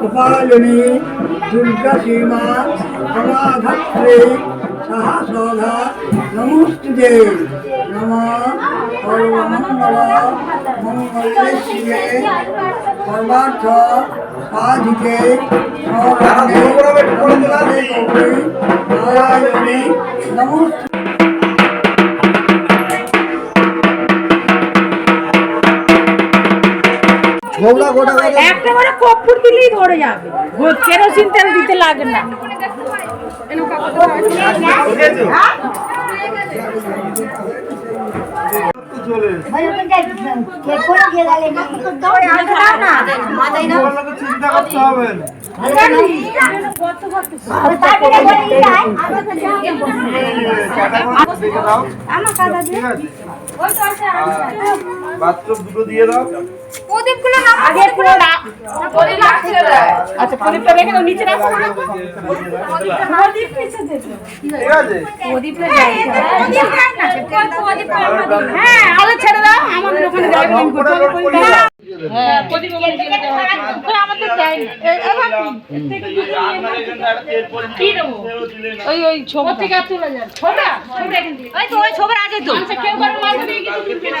কপালিনী দুর্গা সীমা সমাধাত্রী সাহা সধা নমস্তুতে নম সর্বমঙ্গল মঙ্গলেশিয়ে সর্বার্থ সাধিকে সর্বার্থে একটা করে কর্পূর দিলেই ধরে যাবে। কেরোসিন তেল দিতে লাগে না। চিন্তা করতে হবে না। আচ্ছা নিচে হ্যাঁ ছেড়ে দাও আমাদের ওখানে। হ্যাঁ ওই ওই ছবি থেকে তুলে যান ছোটা ছোটা ওই তো ওই ছবি আছে তো। আচ্ছা কেউ করে মাছ দিয়ে কিছু দিবে না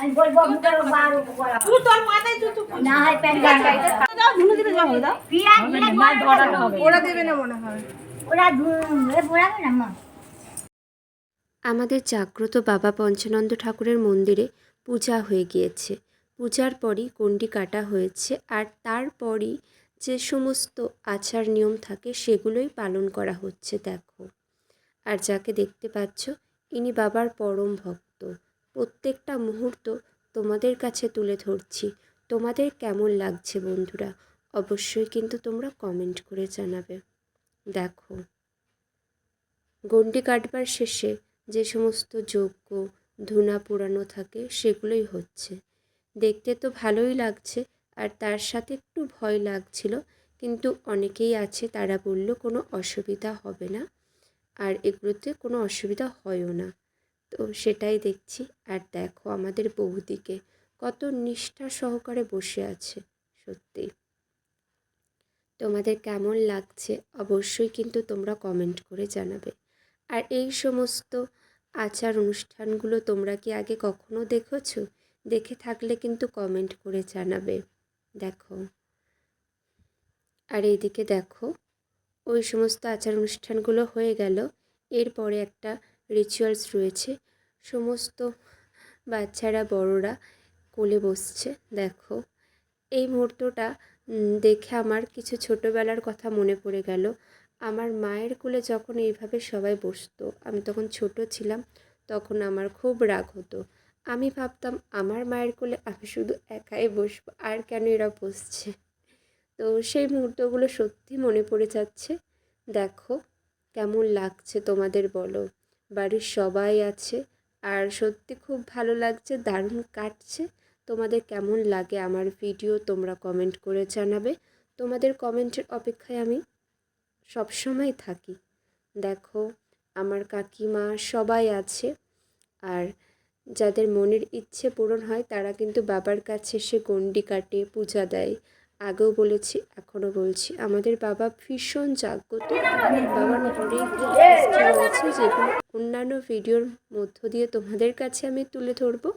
আমি বলব মুখের বারো করা তুই তোর মাথায় তুই তুই না হয় প্যান্ট দাও ধুনু দিতে যাও দাও। মাছ ধরানো হবে। ওরা দেবে না মনে হয়। ওরা ধুয়ে পড়াবে না মা? আমাদের জাগ্রত বাবা পঞ্চানন্দ ঠাকুরের মন্দিরে পূজা হয়ে গিয়েছে। পূজার পরই গণ্ডি কাটা হয়েছে আর তারপরই যে সমস্ত আচার নিয়ম থাকে সেগুলোই পালন করা হচ্ছে দেখো। আর যাকে দেখতে পাচ্ছ ইনি বাবার পরম ভক্ত। প্রত্যেকটা মুহূর্ত তোমাদের কাছে তুলে ধরছি। তোমাদের কেমন লাগছে বন্ধুরা? অবশ্যই কিন্তু তোমরা কমেন্ট করে জানাবে। দেখো। গণ্ডি কাটবার শেষে যে সমস্ত যজ্ঞ, ধুনা পোড়ানো থাকে সেগুলোই হচ্ছে। দেখতে তো ভালোই লাগছে আর তার সাথে একটু ভয় লাগছিল, কিন্তু অনেকেই আছে তারা বলল কোনো অসুবিধা হবে না। আর এগুলোতে কোনো অসুবিধা হয়ও না। তো সেটাই দেখছি। আর দেখো আমাদের বৌদিকে কত নিষ্ঠা সহকারে বসে আছে, সত্যি। তোমাদের কেমন লাগছে অবশ্যই কিন্তু তোমরা কমেন্ট করে জানাবে। আর এই সমস্ত আচার অনুষ্ঠানগুলো তোমরা কি আগে কখনো দেখেছ? দেখে থাকলে কিন্তু কমেন্ট করে জানাবে। দেখো। আর এইদিকে দেখো ওই সমস্ত আচার অনুষ্ঠানগুলো হয়ে গেল। এরপরে একটা রিচুয়ালস রয়েছে। সমস্ত বাচ্চারা, বড়রা কোলে বসছে। দেখো, এই মুহূর্তটা দেখে আমার কিছু ছোটোবেলার কথা মনে পড়ে গেল। আমার মায়ের কোলে যখন এইভাবে সবাই বসতো, আমি তখন ছোট ছিলাম, তখন আমার খুব রাগ হতো। আমি ভাবতাম, আমার মায়ের কোলে আমি শুধু একাই বসবো, আর কেন এরা বসছে? তো সেই মুহূর্তগুলো সত্যি মনে পড়ে যাচ্ছে। দেখো, কেমন লাগছে তোমাদের বলো। বাড়ির সবাই আছে, আর সত্যি খুব ভালো লাগছে, দারুণ কাটছে। তোমাদের কেমন লাগে আমার ভিডিও তোমরা কমেন্ট করে জানাবে। তোমাদের কমেন্টের অপেক্ষায় আমি সবসময় থাকি। দেখো, আমার কাকিমা সবাই আছে, আর যাদের মনের ইচ্ছে পূরণ হয় তারা কিন্তু বাবার কাছে এসে গণ্ডি কাটে, পূজা দেয়। আগেও বলেছি, এখনও বলছি। আমাদের বাবা ভীষণ জাগ্রত। বাবার অনেক রয়েছে যেগুলো অন্যান্য ভিডিওর মধ্য দিয়ে তোমাদের কাছে আমি তুলে ধরবো।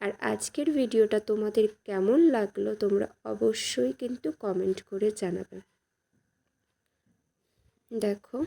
আর আজকের ভিডিওটা তোমাদের কেমন লাগল তোমরা অবশ্যই কিন্তু কমেন্ট করে জানাবে। দেখো।